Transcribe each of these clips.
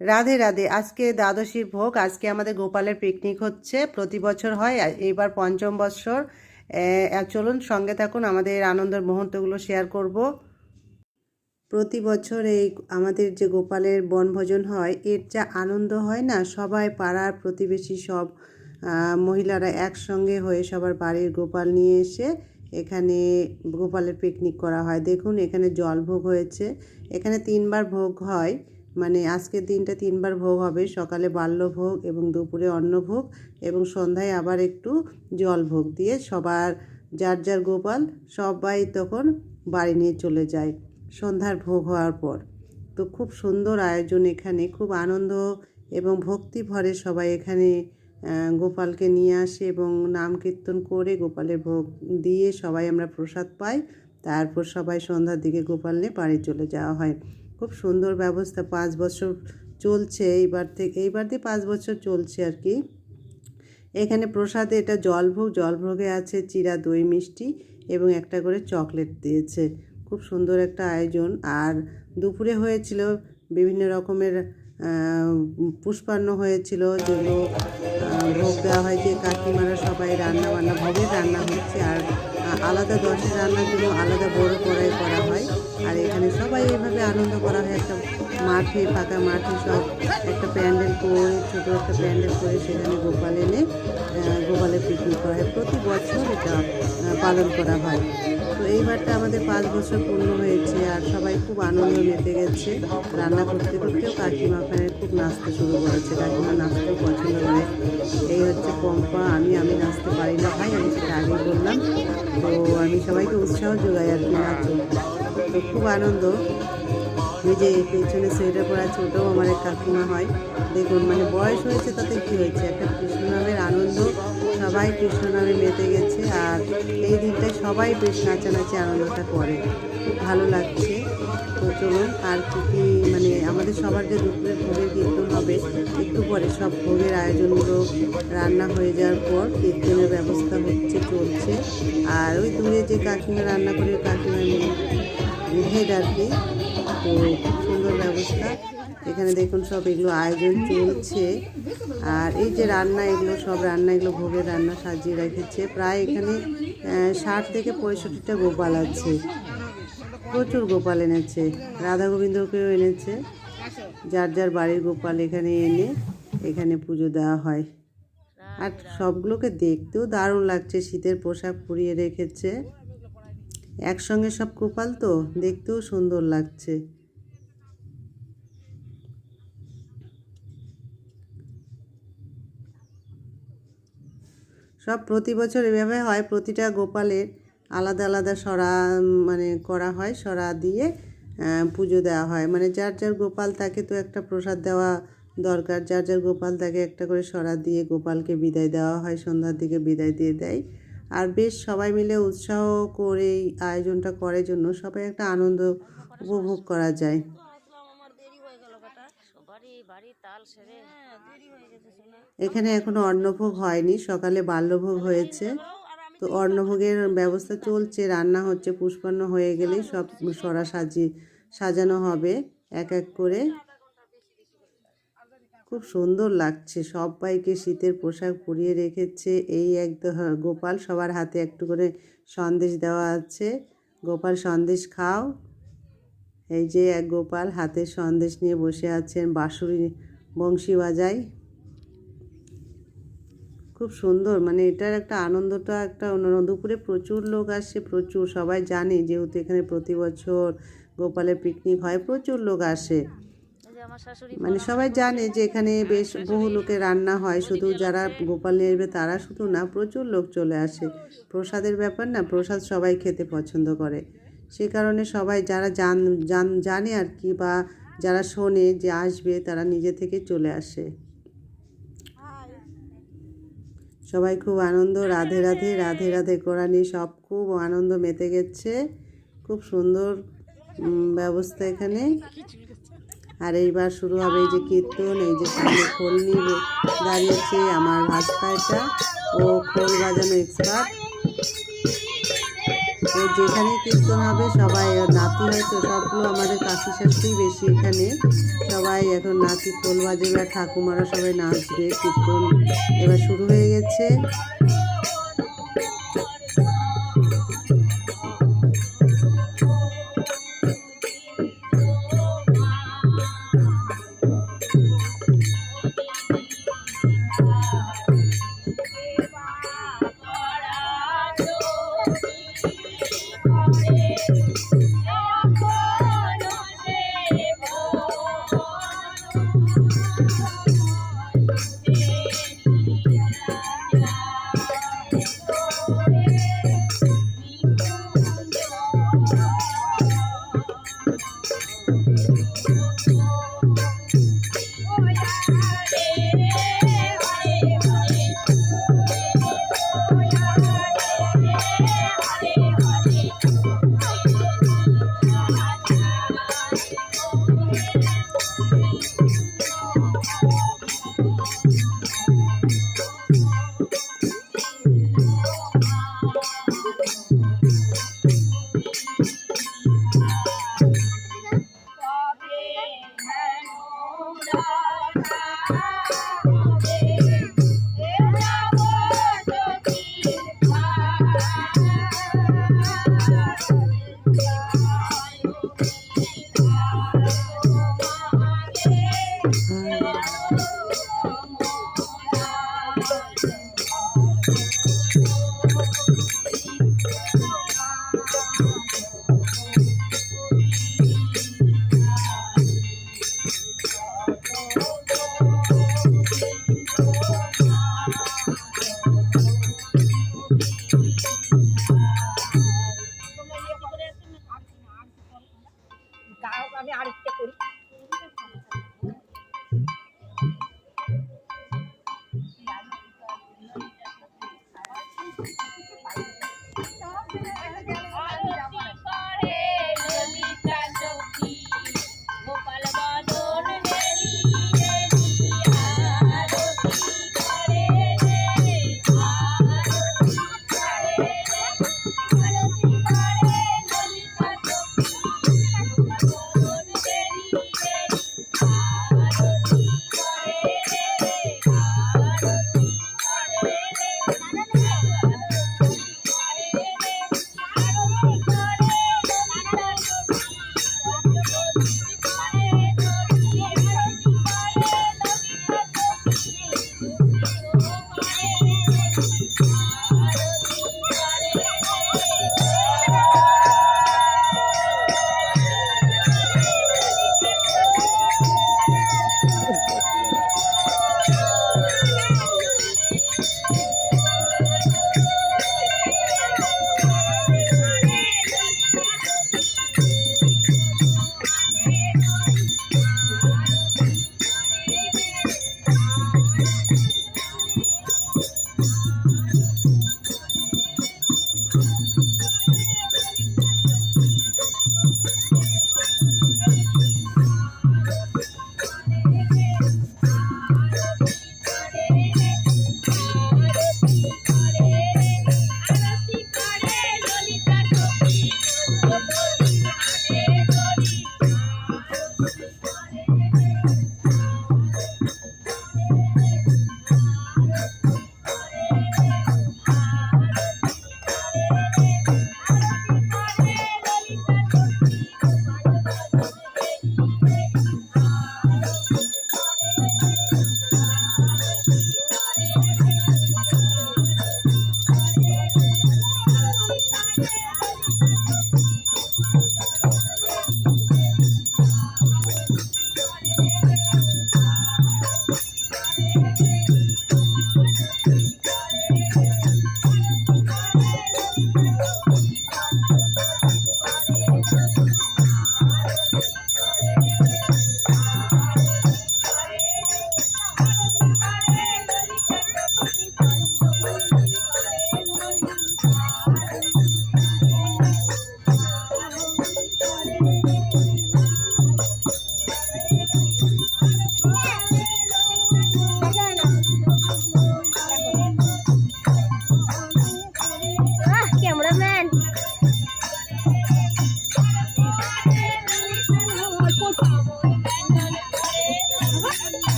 রাধে রাধে। আজকে দ্বাদশীর ভোগ, আজকে আমাদের গোপালের পিকনিক হচ্ছে। প্রতি বছর হয় আর এইবার পঞ্চম বৎসর। চলুন সঙ্গে থাকুন, আমাদের আনন্দের মুহূর্তগুলো শেয়ার করব। প্রতি বছর এই আমাদের যে গোপালের বনভোজন হয়, এর যা আনন্দ হয় না, সবাই পাড়ার প্রতিবেশী সব মহিলারা একসঙ্গে হয়ে সবার বাড়ির গোপাল নিয়ে এসে এখানে গোপালের পিকনিক করা হয়। দেখুন, এখানে জল ভোগ হয়েছে। এখানে তিনবার ভোগ হয়। মানে আজকের দিনটা তিনবার ভোগ হবে। সকালে বাল্যভোগ এবং দুপুরে অন্নভোগ এবং সন্ধ্যায় আবার একটু জল ভোগ দিয়ে সবার যার যার গোপাল সবাই তখন বাড়ি নিয়ে চলে যায় সন্ধ্যার ভোগ হওয়ার পর। তো খুব সুন্দর আয়োজন এখানে, খুব আনন্দ এবং ভক্তি ভরে সবাই এখানে গোপালকে নিয়ে আসে এবং নাম কীর্তন করে গোপালের ভোগ দিয়ে সবাই আমরা প্রসাদ পাই। তারপর সবাই সন্ধ্যার দিকে গোপাল নিয়ে বাড়ি চলে যাওয়া হয়। খুব সুন্দর ব্যবস্থা, পাঁচ বছর চলছে এইবার থেকে, এইবার দিয়ে পাঁচ বছর চলছে আর কি। এখানে প্রসাদে এটা জলভোগ, জলভোগে আছে চিরা দই মিষ্টি এবং একটা করে চকলেট দিয়েছে। খুব সুন্দর একটা আয়োজন। আর দুপুরে হয়েছিল বিভিন্ন রকমের পুষ্পান্ন হয়েছিল যেগুলো ভোগ দেওয়া হয় যে কাকিমারা সবাই রান্না বান্না ভোগের রান্না হচ্ছে আর আলাদা দশের রান্নার জন্য আলাদা বড় কড়াই করা হয়। আর এখানে সবাই এভাবে আনন্দ করা হয় একটা মাঠে ফাঁকা মাঠে সব একটা প্যান্ডেল করে ছোটো একটা প্যান্ডেল করে সেখানে গোপাল এনে আহ, গোপালের পিকনিক করা হয়। প্রতি বছর এটা পালন করা হয়। তো এইবারটা আমাদের পাঁচ বছর পূর্ণ হয়েছে আর সবাই খুব আনন্দ মেতে গেছে। রান্না করতে করতেও কাকিমা ওখানে খুব নাচতে শুরু করেছে। কাকিমা নাচতেও পছন্দ করে। এই হচ্ছে পম্পা, আমি আমি নাচতে পারি না ভাই, আমি সেটা আগেই বললাম। তো আমি সবাইকে উৎসাহ যোগাই আর কি নাচ। তো খুব আনন্দ। ওই যে পেছনে সোয়েটার পরা ছোটো আমার এক কাকিমা হয়। দেখুন মানে বয়স হয়েছে তাতে কী হয়েছে? একটা কৃষ্ণ নামের আনন্দ, সবাই কৃষ্ণ নামে মেতে গেছে আর এই দিনটায় সবাই বেশ নাচানাচি আনন্দটা করে। খুব ভালো লাগছে। তো চলুন, আর কী কী মানে আমাদের সবার যে দুপুরের ভোগের কীর্তন হবে, একটু পরে সব ভোগের আয়োজনগুলো রান্না হয়ে যাওয়ার পর কীর্তনের ব্যবস্থা হচ্ছে, চলছে। আর ওই দূরে যে কাকিমা রান্না করে কাকিমা নিয়ে হেড আর কি খুব সুন্দর ব্যবস্থা। এখানে দেখুন সব এগুলো আয়োজন চলছে। আর এই যে রান্না, এগুলো সব রান্না, এগুলো ভোগের রান্না সাজিয়ে রেখেছে। প্রায় এখানে ষাট থেকে পঁয়ষট্টিটা গোপাল আছে। প্রচুর গোপাল এনেছে। রাধা গোবিন্দকেও এনেছে। যার যার বাড়ির গোপাল এখানে এনে, এখানে পুজো দেওয়া হয়। আর সবগুলোকে দেখতেও দারুণ লাগছে। শীতের পোশাক পরিয়ে রেখেছে। একসঙ্গে সব গোপাল তো, দেখতেও সুন্দর লাগছে। সব প্রতি বছর এভাবে হয়, প্রতিটা গোপালের আলাদা আলাদা সরা মানে করা হয়, সরা দিয়ে পুজো দেওয়া হয়। মানে যার যার গোপাল তাকে তো একটা প্রসাদ দেওয়া দরকার, যার যার গোপাল তাকে একটা করে সরা দিয়ে গোপালকে বিদায় দেওয়া হয়, সন্ধ্যার দিকে বিদায় দিয়ে দেয়। আর বেশ সবাই মিলে উৎসাহ করে এই আয়োজনটা করে জন্য সবাই একটা আনন্দ উপভোগ করা যায়। এখানে এখনও অন্নভোগ হয়নি, সকালে বাল্যভোগ হয়েছে। তো অন্নভোগের ব্যবস্থা চলছে, রান্না হচ্ছে, পুষ্পান্ন হয়ে গেলেই সব সরা সাজিয়ে সাজানো হবে, এক এক করে। খুব সুন্দর লাগছে। সবাইকে শীতের পোশাক পরিয়ে রেখেছে। এই এক দ- গোপাল সবার হাতে একটু করে সন্দেশ দেওয়া আছে। গোপাল, সন্দেশ খাও। এই যে এক গোপাল হাতে সন্দেশ নিয়ে বসে আছেন বাঁশুরি বংশী বাজায় খুব সুন্দর মানে এটার একটা আনন্দটা একটা দুপুরে প্রচুর লোক আসে, প্রচুর। সবাই জানে যেহেতু এখানে প্রতি বছর গোপালের পিকনিক হয়, প্রচুর লোক আসে এই যে আমার শাশুড়ি মানে সবাই জানে যে এখানে বেশ বহু লোকের রান্না হয় শুধু যারা গোপাল নিয়ে তারা শুধু না প্রচুর লোক চলে আসে। প্রসাদের ব্যাপার না প্রসাদ সবাই খেতে পছন্দ করে। সে কারণে সবাই যারা জান জান- জানে আর কি বা যারা শোনে যে আসবে তারা নিজে থেকে চলে আসে। সবাই খুব আনন্দ রাধে রাধে। রাধে রাধে করা নিয়ে সব খুব আনন্দ মেতে গেছে। খুব সুন্দর ব্যবস্থা এখানে। আর এইবার শুরু হবে এই যে কীর্তন, এই যে সামনে খোল নিয়ে দাঁড়িয়েছে আমার ভাস্তা এটা। ও খোল বাজানো এক্সপার্ট ও যেখানে কীর্তন হবে সবাই নাতি হয়তো সবগুলো আমাদের কাশি শাশুড়ি বেশি এখানে। সবাই এখন নাতি খোল আর ঠাকুমারা সবাই নাচবে, কীর্তন। এবার শুরু হয়ে গেছে।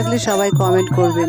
লাগলে সবাই কমেন্ট করবেন।